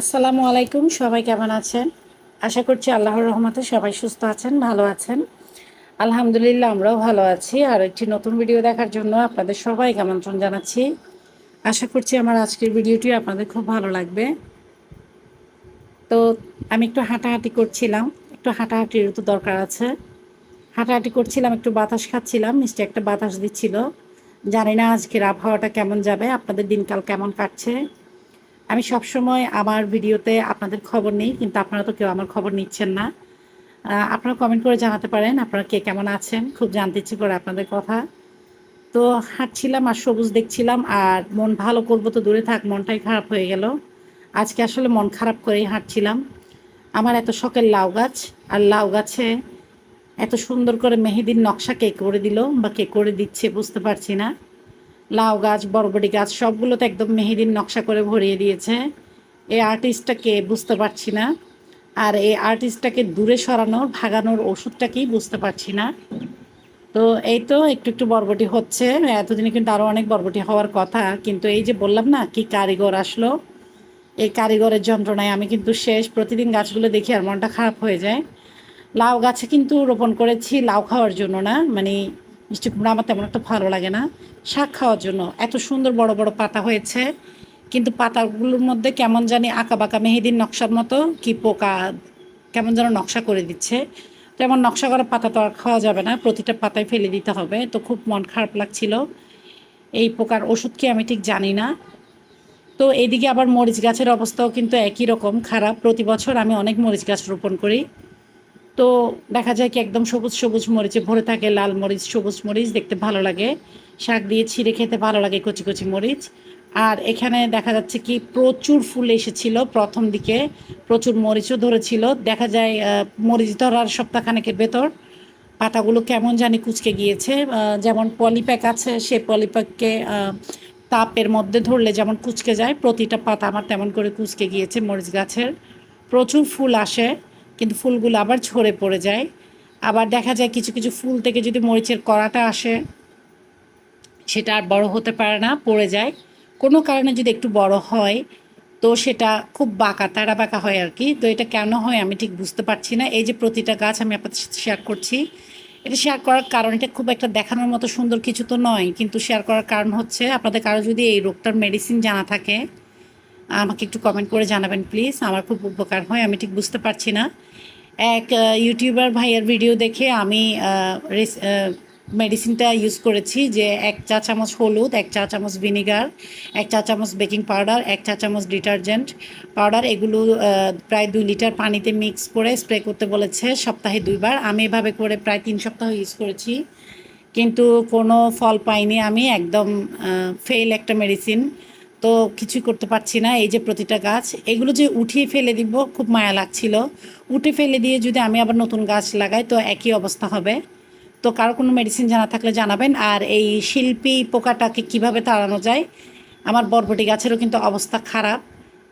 আসসালামু আলাইকুম, সবাই কেমন আছেন? আশা করছি আল্লাহর রহমতে সবাই সুস্থ আছেন, ভালো আছেন। আলহামদুলিল্লাহ, আমরাও ভালো আছি। আর একটি নতুন ভিডিও দেখার জন্য আপনাদের সবাইকে আমন্ত্রণ জানাচ্ছি। আশা করছি আমার আজকের ভিডিওটি আপনাদের খুব ভালো লাগবে। তো আমি একটু হাঁটাহাঁটি করছিলাম, একটু হাঁটাহাঁটির তো দরকার আছে। হাঁটাহাঁটি করছিলাম, একটু বাতাস খাচ্ছিলাম মিষ্টি একটা বাতাস দিচ্ছিল। জানি না আজকের আবহাওয়াটা কেমন যাবে, আপনাদের দিনকাল কেমন কাটছে। আমি সবসময় আমার ভিডিওতে আপনাদের খবর নেই, কিন্তু আপনারা তো কেউ আমার খবর নিচ্ছেন না। আপনারা কমেন্ট করে জানাতে পারেন, আপনারা কে কেমন আছেন, খুব জানতে ইচ্ছে করে আপনাদের কথা। তো হাঁটছিলাম আর সবুজ দেখছিলাম, আর মন ভালো করব তো দূরে থাক, মনটাই খারাপ হয়ে গেল। আজকে আসলে মন খারাপ করেই হাঁটছিলাম। আমার এত শখের লাউ গাছ, আর লাউ গাছে এত সুন্দর করে মেহেদির নকশা কে করে দিল বা কে করে দিচ্ছে বুঝতে পারছি না। লাউ গাছ, বরবটি গাছ, সবগুলোতে একদম মেহেদিন নকশা করে ভরিয়ে দিয়েছে। এই আর্টিস্টটাকে বুঝতে পারছি না। আর এই আর্টিস্টটাকে দূরে সরানোর, ভাগানোর ওষুধটাকেই বুঝতে পারছি না। তো এই তো একটু একটু বরবটি হচ্ছে। এতদিনে কিন্তু আরও অনেক বরবটি হওয়ার কথা। কিন্তু এই যে বললাম না, কি কারিগর আসলো? এই কারিগরের যন্ত্রণায় আমি কিন্তু শেষ। প্রতিদিন গাছগুলো দেখি আর মনটা খারাপ হয়ে যায়। লাউ গাছে কিন্তু রোপণ করেছি, লাউ খাওয়ার জন্য না। মানে মিষ্টি কুমড়া আমার তেমন একটা ভালো লাগে না। শাক খাওয়ার জন্য এত সুন্দর বড় বড় পাতা হয়েছে, কিন্তু পাতাগুলোর মধ্যে কেমন জানি আঁকা বাঁকা মেহেদির নকশার মতো কি পোকা, কেমন যেন নকশা করে দিচ্ছে। তো এমন নকশা করা পাতা তো আর খাওয়া যাবে না, প্রতিটা পাতায় ফেলে দিতে হবে। তো খুব মন খারাপ লাগছিল। এই পোকার ওষুধ কি আমি ঠিক জানি না। তো এদিকে আবার মরিচ গাছের অবস্থাও কিন্তু একই রকম খারাপ। প্রতি বছর আমি অনেক মরিচ গাছ রোপণ করি। তো দেখা যায় কি একদম সবুজ সবুজ মরিচে ভরে থাকে, লাল মরিচ, সবুজ মরিচ দেখতে ভালো লাগে। শাক দিয়ে ছিঁড়ে খেতে ভালো লাগে কচি কচি মরিচ। আর এখানে দেখা যাচ্ছে কি প্রচুর ফুল এসেছিল প্রথম দিকে, প্রচুর মরিচও ধরেছিল। দেখা যায় মরিচ ধরার সপ্তাহখানেকের ভেতর পাতাগুলো কেমন জানি কুচকে গিয়েছে। যেমন পলিপ্যাক আছে, সে পলিপ্যাককে তাপের মধ্যে ধরলে যেমন কুচকে যায়, প্রতিটা পাতা আমার তেমন করে কুচকে গিয়েছে মরিচ গাছের। প্রচুর ফুল আসে। কিন্তু ফুলগুলো আবার ঝরে পড়ে যায়। আবার দেখা যায় কিছু কিছু ফুল থেকে যদি মরিচের কড়াটা আসে, সেটা আর বড় হতে পারে না, পড়ে যায়। কোনো কারণে যদি একটু বড় হয়, তো সেটা খুব বাঁকা তারা বাঁকা হয় আর কি। তো এটা কেন হয় আমি ঠিক বুঝতে পারছি না। এই যে প্রতিটা গাছ আমি আপনাদের সাথে শেয়ার করছি, এটা শেয়ার করার কারণ, এটা খুব একটা দেখানোর মতো সুন্দর কিছু তো নয়। কিন্তু শেয়ার করার কারণ হচ্ছে, আপনাদের কারও যদি এই রোগটার মেডিসিন জানা থাকে আমাকে একটু কমেন্ট করে জানাবেন প্লিজ আমার খুব উপকার হয়, আমি ঠিক বুঝতে পারছি না। এক ইউটিউবার ভাইয়ের ভিডিও দেখে আমি মেডিসিনটা ইউজ করেছি যে এক চা চামচ হলুদ, এক চা চামচ ভিনিগার এক চা চামচ বেকিং পাউডার এক চা চামচ ডিটারজেন্ট পাউডার এগুলো প্রায় দুই লিটার পানিতে মিক্স করে স্প্রে করতে বলেছে সপ্তাহে দুইবার। আমি এভাবে করে প্রায় তিন সপ্তাহ ইউজ করেছি। কিন্তু কোনো ফল পাইনি আমি, একদম ফেল একটা মেডিসিন তো কিছুই করতে পারছি না, এই যে প্রতিটা গাছ, এগুলো যে উঠিয়ে ফেলে দিব, খুব মায়া লাগছিল। উঠে ফেলে দিয়ে যদি আমি আবার নতুন গাছ লাগাই, তো একই অবস্থা হবে। তো কারও কোনো মেডিসিন জানা থাকলে জানাবেন, আর এই শিল্পী পোকাটাকে কীভাবে তাড়ানো যায়? আমার বরবটি গাছেরও কিন্তু অবস্থা খারাপ।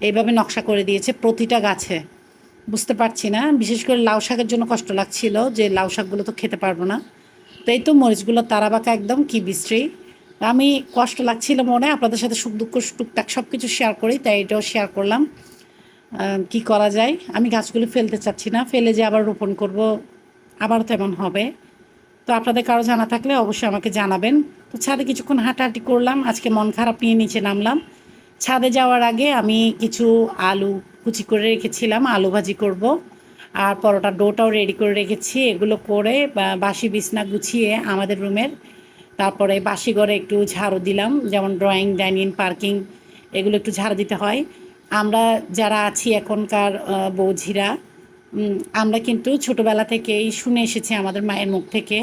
এইভাবে নকশা করে দিয়েছে প্রতিটা গাছে। বুঝতে পারছি না, বিশেষ করে লাউ শাকের জন্য কষ্ট লাগছিল যে লাউ শাকগুলো তো খেতে পারব না। তো এই তো মরিচগুলো তারাবাঁকা একদম কি বিশ্রী। আমি কষ্ট লাগছিল মনে, আপনাদের সাথে সুখ দুঃখ, টুকটাক সব কিছু শেয়ার করি, তাই এটাও শেয়ার করলাম। কি করা যায়? আমি গাছগুলো ফেলতে চাচ্ছি না, ফেলে যে আবার রোপণ করব, আবার তেমন হবে। তো আপনাদের কারও জানা থাকলে অবশ্যই আমাকে জানাবেন। তো ছাদে কিছুক্ষণ হাঁটাহাঁটি করলাম, আজকে মন খারাপ নিয়ে নিচে নামলাম। ছাদে যাওয়ার আগে আমি কিছু আলু কুচি করে রেখেছিলাম, আলু ভাজি করব। আর পরোটা ডোটাও রেডি করে রেখেছি, এগুলো করে বাসি বিছনা গুছিয়ে আমাদের রুমের তারপরে বাসি ঘরে একটু ঝাড়ু দিলাম, যেমন ড্রয়িং ডাইনিং পার্কিং এগুলো একটু ঝাড়ু দিতে হয়। আমরা যারা আছি এখনকার বৌঝিরা আমরা কিন্তু ছোটোবেলা থেকেই শুনে এসেছি আমাদের মায়ের মুখ থেকে।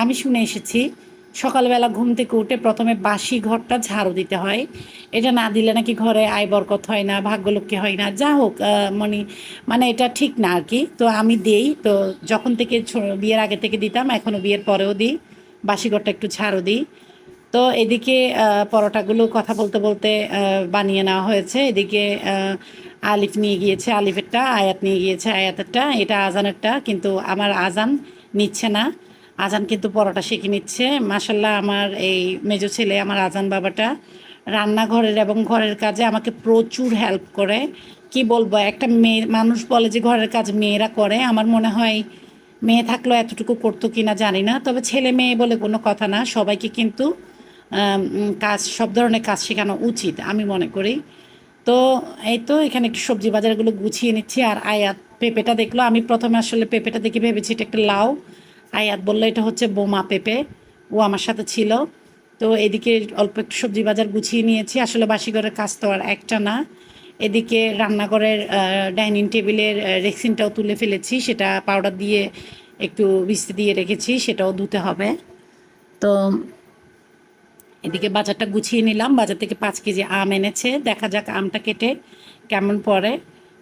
আমি শুনে এসেছি, সকালবেলা ঘুম থেকে উঠে প্রথমে বাসি ঘরটা ঝাড়ু দিতে হয়। এটা না দিলে নাকি ঘরে আয় বরকত হয় না ভাগ্যলক্ষ্মী হয় না, যা হোক মানে মানে এটা ঠিক না আর কি। তো আমি দিই, তো যখন থেকে বিয়ের আগে থেকে দিতাম এখনও বিয়ের পরেও দিই। বাসি ঘরটা একটু ছাড়ও দিই। তো এদিকে পরোটাগুলো কথা বলতে বলতে বানিয়ে নেওয়া হয়েছে। এদিকে আলিফ নিয়ে গিয়েছে আলিফেরটা, আয়াত নিয়ে গিয়েছে আয়াতেরটা। এটা আজানেরটা, কিন্তু আমার আজান নিচ্ছে না। আজান কিন্তু পরোটা শিখে নিচ্ছে। মাসাল্লাহ আমার এই মেজো ছেলে, আমার আজান বাবাটা রান্নাঘরের এবং ঘরের কাজে আমাকে প্রচুর হেল্প করে। কি বলব, একটা মেয়ে, মানুষ বলে যে ঘরের কাজ মেয়েরা করে। আমার মনে হয় মেয়ে থাকলেও এতটুকু করতো কি না জানি না, তবে ছেলে মেয়ে বলে কোনো কথা না। সবাইকে কিন্তু কাজ, সব ধরনের কাজ শেখানো উচিত, আমি মনে করি। তো এই তো, এখানে একটু সবজি বাজারগুলো গুছিয়ে নিচ্ছি, আর আয়াত পেঁপেটা দেখল। আমি প্রথমে আসলে পেঁপেটা দেখে ভেবেছি এটা একটা লাউ। আয়াত বলল, এটা হচ্ছে বোমা পেঁপে। ও আমার সাথে ছিল। তো এদিকে অল্প একটু সবজি বাজার গুছিয়ে নিয়েছি। আসলে বাসি ঘরের কাজ তো আর একটা না। এদিকে রান্নাঘরের ডাইনিং টেবিলের রেক্সিনটাও তুলে ফেলেছি। সেটা পাউডার দিয়ে একটু বিস্তি দিয়ে রেখেছি, সেটাও ধুতে হবে। তো এদিকে বাজারটা গুছিয়ে নিলাম। বাজার থেকে পাঁচ কেজি আম এনেছে। দেখা যাক আমটা কেটে কেমন পড়ে।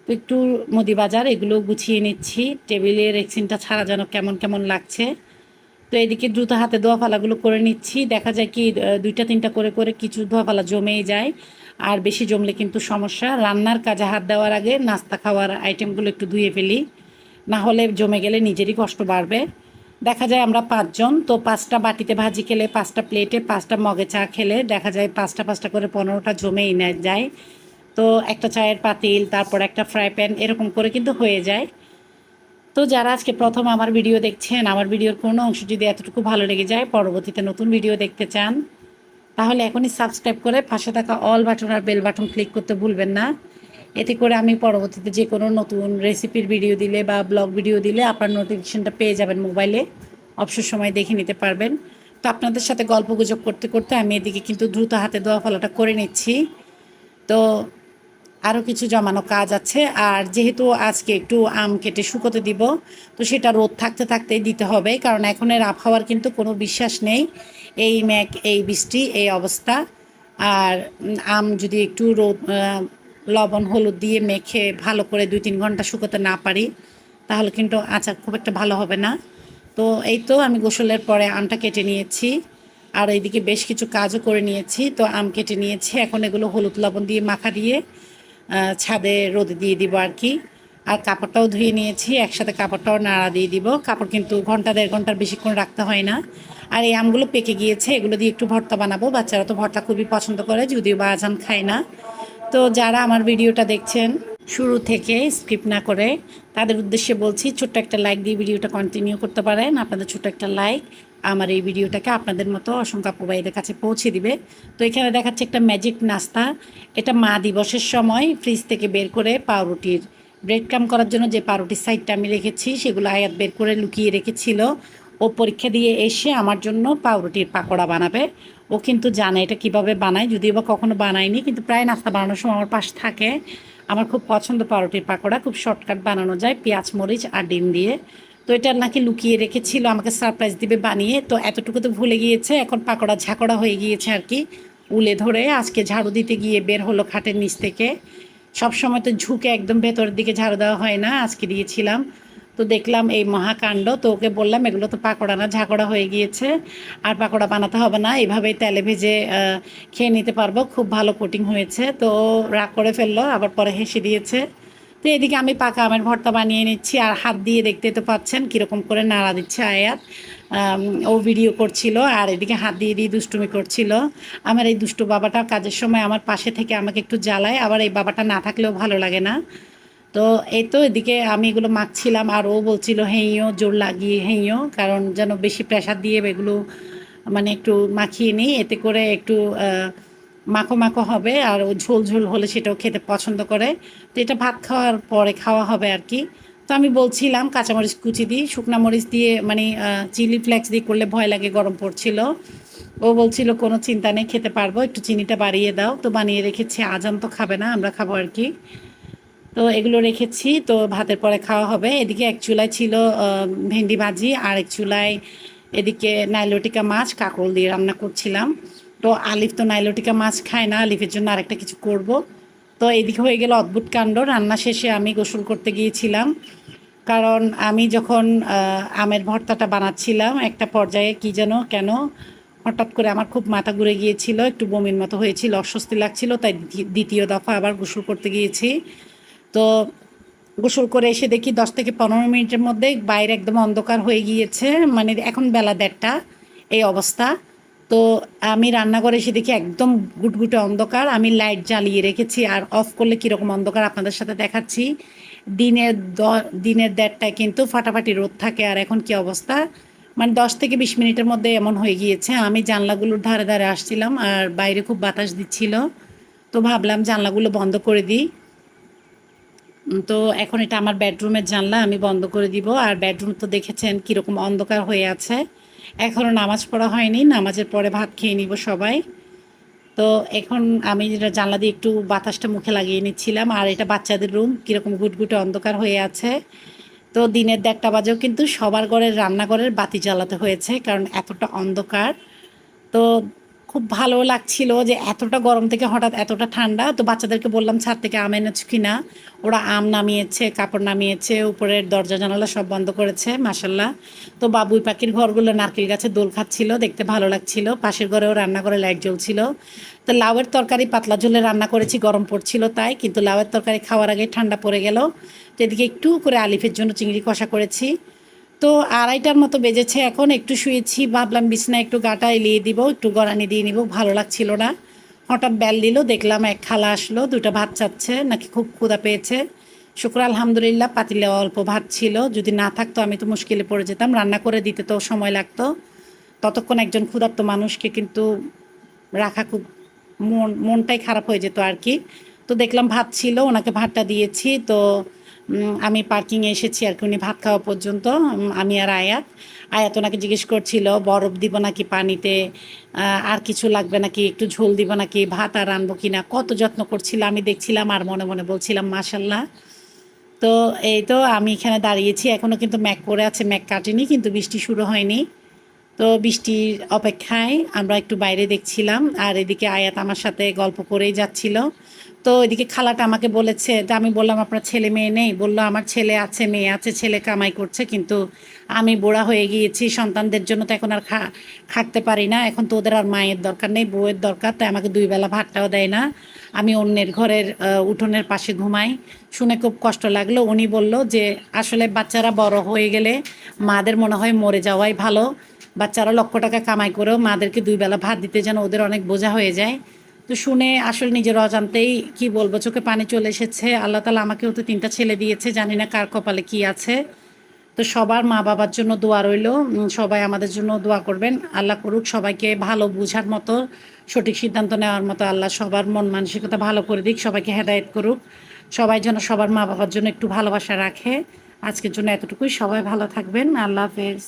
তো একটু মুদি বাজার এগুলো গুছিয়ে নিচ্ছি। টেবিলের রেক্সিনটা ছাড়া যেন কেমন কেমন লাগছে। তো এদিকে দ্রুত হাতে দোয়া ফালাগুলো করে নিচ্ছি। দেখা যায় কি দুইটা তিনটা করে করে কিছু দোয়া ফালা জমেই যায়। আর বেশি জমলে কিন্তু সমস্যা। রান্নার কাজে হাত দেওয়ার আগে নাস্তা খাওয়ার আইটেমগুলো একটু ধুয়ে ফেলি। না হলে জমে গেলে নিজেরই কষ্ট বাড়বে। দেখা যায় আমরা পাঁচজন, তো পাঁচটা বাটিতে ভাজি খেলে পাঁচটা প্লেটে পাঁচটা মগে চা খেলে দেখা যায় পাঁচটা পাঁচটা করে পনেরোটা জমেই যায়। তো একটা চায়ের পাতিল, তারপর একটা ফ্রাই প্যান এরকম করে কিন্তু হয়ে যায়। তো যারা আজকে প্রথম আমার ভিডিও দেখছেন, আমার ভিডিওর কোনো অংশ যদি এতটুকু ভালো লেগে যায়, পরবর্তীতে নতুন ভিডিও দেখতে চান তাহলে এখনই সাবস্ক্রাইব করে পাশে থাকা অল বাটন আর বেল বাটন ক্লিক করতে ভুলবেন না। এতে করে আমি পরবর্তীতে যে কোনো নতুন রেসিপির ভিডিও দিলে বা ব্লগ ভিডিও দিলে আপনার নোটিফিকেশনটা পেয়ে যাবেন মোবাইলে অবসর সময় দেখে নিতে পারবেন। তো আপনাদের সাথে গল্প গুজব করতে করতে আমি এদিকে কিন্তু দ্রুত হাতে দেওয়া ফলাটা করে নিচ্ছি। তো আরও কিছু জমানো কাজ আছে। আর যেহেতু আজকে একটু আম কেটে শুকোতে দিব, তো সেটা রোদ থাকতে থাকতেই দিতে হবে। কারণ এখনের আবহাওয়ার কিন্তু কোনো বিশ্বাস নেই। এই ম্যাক এই বৃষ্টি, এই অবস্থা। আর আম যদি একটু রোদ লবণ, হলুদ দিয়ে মেখে ভালো করে দুই তিন ঘণ্টা শুকোতে না পারি, তাহলে কিন্তু আচার খুব একটা ভালো হবে না। তো এই তো আমি গোসলের পরে আমটা কেটে নিয়েছি। আর এইদিকে বেশ কিছু কাজও করে নিয়েছি। তো আম কেটে নিয়েছি। এখন এগুলো হলুদ লবণ দিয়ে মাখা দিয়ে ছাদে রোদে দিয়ে দিব আর কি। আর কাপড়টাও ধুয়ে নিয়েছি, একসাথে কাপড়টাও নাড়া দিয়ে দিব। কাপড় কিন্তু ঘণ্টা দেড় ঘণ্টার বেশিক্ষণ রাখতে হয় না। আর এই আমগুলো পেকে গিয়েছে, এগুলো দিয়ে একটু ভর্তা বানাবো। বাচ্চারা তো ভর্তা খুবই পছন্দ করে, যদিও বা আজান খায় না। তো যারা আমার ভিডিওটা দেখছেন, শুরু থেকে স্কিপ না করে, তাদের উদ্দেশ্যে বলছি, ছোট্ট একটা লাইক দিয়ে ভিডিওটা কন্টিনিউ করতে পারেন। আপনাদের ছোট্ট একটা লাইক আমার এই ভিডিওটাকে আপনাদের মতো অসংখ্য প্রবাহীদের কাছে পৌঁছে দিবে। তো এখানে দেখাচ্ছে একটা ম্যাজিক নাস্তা। এটা মা দিবসের সময় ফ্রিজ থেকে বের করে পাউরুটির ব্রেড ক্রাম করার জন্য যে পাউরুটির সাইডটা আমি রেখেছি, সেগুলো আয়াত বের করে লুকিয়ে রেখেছিল। ও পরীক্ষা দিয়ে এসে আমার জন্য পাউরুটির পাকোড়া বানাবে। ও কিন্তু জানে এটা কীভাবে বানায়। যদিও বা কখনো বানায়নি, কিন্তু প্রায় নাস্তা বানানোর সময় আমার পাশে থাকে। আমার খুব পছন্দ পাউরুটির পাকোড়া। খুব শর্টকাট বানানো যায়। পেঁয়াজ, মরিচ আর ডিম দিয়ে। তো এটা নাকি লুকিয়ে রেখেছিল, আমাকে সারপ্রাইজ দিবে বানিয়ে। তো এতটুকু তো ভুলে গিয়েছে, এখন পাকোড়া ঝাঁকড়া হয়ে গিয়েছে আর কি, উলে ধরে। আজকে ঝাড়ু দিতে গিয়ে বের হলো খাটের নিচ থেকে। সব সময় তো ঝুঁকে একদম ভেতরের দিকে ঝাড়ু দেওয়া হয় না, আজকে দিয়েছিলাম। তো দেখলাম এই মহাকাণ্ড, তো ওকে বললাম, এগুলো তো পাকোড়া না, ঝাঁকড়া হয়ে গিয়েছে, আর পাকোড়া বানাতে হবে না। এভাবেই তেলে ভেজে খেয়ে নিতে পারব। খুব ভালো কোটিং হয়েছে। তো রাগ করে ফেলল, আবার পরে হেসে দিয়েছে। তো এদিকে আমি পাকা আমের ভর্তা বানিয়ে নিচ্ছি আর হাত দিয়ে দেখতে তো পাচ্ছেন কীরকম করে নাড়া দিচ্ছে আয়াত। ও ভিডিও করছিল আর এদিকে হাত দিয়ে দিয়ে দুষ্টুমি করছিল। আমার এই দুষ্টু বাবাটা কাজের সময় আমার পাশে থেকে আমাকে একটু জ্বালায়, আবার এই বাবাটা না থাকলেও ভালো লাগে না। তো এই তো এদিকে আমি এগুলো মাখছিলাম আর ও বলছিল হেঁইও জোর লাগিয়ে হেঁইও কারণ যেন বেশি প্রেশার দিয়ে এগুলো মানে একটু মাখিয়ে নিই। এতে করে একটু মাখো মাখো হবে আর ও ঝোল ঝোল হলে সেটাও খেতে পছন্দ করে। তো এটা ভাত খাওয়ার পরে খাওয়া হবে আর কি। তো আমি বলছিলাম কাঁচামরিচ কুচি দিই শুকনা মরিচ দিয়ে মানে চিলি ফ্লেক্স দিয়ে করলে ভয় লাগে, গরম পড়ছিল। ও বলছিল, কোনো চিন্তা নেই, খেতে পারব, একটু চিনিটা বাড়িয়ে দাও। তো বানিয়ে রেখেছি, আজান তো খাবে না, আমরা খাব আর কি। তো এগুলো রেখেছি, তো ভাতের পরে খাওয়া হবে। এদিকে এক চুলায় ছিল ভেন্ডি ভাজি, আর এক চুলায় এদিকে নাইলোটিকা মাছ, কাকরোল দিয়ে রান্না করছিলাম। তো আলিফ তো নাইলোটিকা মাছ খায় না, আলিফের জন্য আরেকটা কিছু করব। তো এদিকে হয়ে গেল অদ্ভুত কাণ্ড। রান্না শেষে আমি গোসল করতে গিয়েছিলাম। কারণ আমি যখন আমের ভর্তাটা বানাচ্ছিলাম, একটা পর্যায়ে কি যেন কেন হঠাৎ করে আমার খুব মাথা ঘুরে গিয়েছিল, একটু বমির মতো হয়েছিল, অস্বস্তি লাগছিল, তাই দ্বি- দ্বিতীয় দফা আবার গোসল করতে গিয়েছি। তো গোসল করে এসে দেখি দশ থেকে পনেরো মিনিটের মধ্যে বাইরে একদম অন্ধকার হয়ে গিয়েছে মানে এখন বেলা দেড়টা, এই অবস্থা। তো আমি রান্নাঘরে এসে দেখি একদম গুটগুটে অন্ধকার। আমি লাইট জ্বালিয়ে রেখেছি আর অফ করলে কীরকম অন্ধকার আপনাদের সাথে দেখাচ্ছি। দিনের দ- দিনের দেড়টায় কিন্তু ফাটাফাটি রোদ থাকে আর এখন কি অবস্থা? মানে দশ থেকে বিশ মিনিটের মধ্যে এমন হয়ে গিয়েছে। আমি জানলাগুলোর ধারে ধারে আসছিলাম আর বাইরে খুব বাতাস দিচ্ছিল। তো ভাবলাম জানলাগুলো বন্ধ করে দিই। তো এখন এটা আমার বেডরুমের জানলা, আমি বন্ধ করে দিব। আর বেডরুম তো দেখেছেন কীরকম অন্ধকার হয়ে আছে। এখনও নামাজ পড়া হয়নি, নামাজের পরে ভাত খেয়ে নিব সবাই। তো এখন আমি যেটা জানলা দিয়ে একটু বাতাসটা মুখে লাগিয়ে নিচ্ছিলাম, আর এটা বাচ্চাদের রুম, কীরকম গুটগুটে অন্ধকার হয়ে আছে। তো দিনের দেড়টা বাজেও কিন্তু সবার ঘরের রান্নাঘরের বাতি জ্বালাতে হয়েছে, কারণ এতটা অন্ধকার। তো খুব ভালো লাগছিল যে এতটা গরম থেকে হঠাৎ এতটা ঠান্ডা। তো বাচ্চাদেরকে বললাম, ছাদ থেকে আম এনেছ কি না? ওরা আম নামিয়েছে, কাপড় নামিয়েছে, উপরের দরজা, জানালা সব বন্ধ করেছে মাসাল্লাহ তো বাবুই পাখির ঘরগুলো নারকেল গাছে দোল খাচ্ছিল, দেখতে ভালো লাগছিল। পাশের ঘরেও রান্না করে লাইট জ্বলছিল। তো লাউয়ের তরকারি পাতলা ঝোলে রান্না করেছি, গরম পড়ছিল তাই, কিন্তু লাউয়ের তরকারি খাওয়ার আগে ঠান্ডা পড়ে গেল। তো এদিকে একটু করে আলিফের জন্য চিংড়ি কষা করেছি। তো আড়াইটার মতো বেজেছে এখন, একটু শুয়েছি, ভাবলাম বিছনায় একটু গাটা এলিয়ে দিব, একটু গড়ানি দিয়ে নিব, ভালো লাগছিল না। হঠাৎ বেল দিল, দেখলাম এক খালা আসলো দুটো ভাত চাচ্ছে, নাকি খুব ক্ষুদা পেয়েছে। শুক্র আলহামদুলিল্লাহ, পাতিলে অল্প ভাত ছিল, যদি না থাকতো আমি তো মুশকিলে পড়ে যেতাম, রান্না করে দিতে তো সময় লাগতো। ততক্ষণ একজন ক্ষুধার্ত মানুষকে কিন্তু রাখা খুব মন, মনটাই খারাপ হয়ে যেত আর কি। তো দেখলাম ভাত ছিল, ওনাকে ভাতটা দিয়েছি, তো আমি পার্কিংয়ে এসেছি আর কি, উনি ভাত খাওয়া পর্যন্ত আমি আর আয়াত। আয়াত ওনাকে জিজ্ঞেস করছিল, বরফ দিব নাকি পানিতে? আর কিছু লাগবে নাকি? একটু ঝোল দিব নাকি? ভাত আর আনব কি না কত যত্ন করছিল, আমি দেখছিলাম আর মনে মনে বলছিলাম মাশাল্লাহ তো এই তো আমি এখানে দাঁড়িয়েছি এখনও কিন্তু ম্যাক করে আছে ম্যাক কাটেনি, কিন্তু বৃষ্টি শুরু হয়নি। তো বৃষ্টির অপেক্ষায় আমরা একটু বাইরে দেখছিলাম, আর এদিকে আয়াত আমার সাথে গল্প করেই যাচ্ছিল। তো এদিকে খালাটা আমাকে বলেছে যে আমি বললাম, আপনার ছেলে মেয়ে নেই? বলল, আমার ছেলে আছে, মেয়ে আছে, ছেলে কামাই করছে, কিন্তু আমি বুড়া হয়ে গিয়েছি, সন্তানদের জন্য তো এখন আর খা, খাটতে পারি না। এখন তো ওদের আর মায়ের দরকার নেই, বউয়ের দরকার, তাই আমাকে দুই বেলা ভাতটাও দেয় না। আমি অন্যের ঘরের উঠোনের পাশে ঘুমাই। শুনে খুব কষ্ট লাগল। উনি বলল যে, আসলে বাচ্চারা বড় হয়ে গেলে মাদের মনে হয় মরে যাওয়াই ভালো। বাচ্চারা লক্ষ টাকা কামাই করেও মাদেরকে দুই বেলা ভাত দিতে যেন ওদের অনেক বোঝা হয়ে যায়। তো শুনে আসলে নিজের অজান্তেই কি বলব, চোখে পানি চলে এসেছে। আল্লাহ তালা আমাকেও তো তিনটা ছেলে দিয়েছে, জানি না কার কপালে কি আছে। তো সবার মা বাবার জন্য দোয়া রইল। সবাই আমাদের জন্য দোয়া করবেন। আল্লাহ করুক সবাইকে ভালো বুঝার মতো, সঠিক সিদ্ধান্ত নেওয়ার মতো আল্লাহ সবার মন মানসিকতা ভালো করে দিক, সবাইকে হেদায়েত করুক। সবাই যেন সবার মা বাবার জন্য একটু ভালোবাসা রাখে। আজকের জন্য এতটুকুই। সবাই ভালো থাকবেন। আল্লাহ হাফেজ।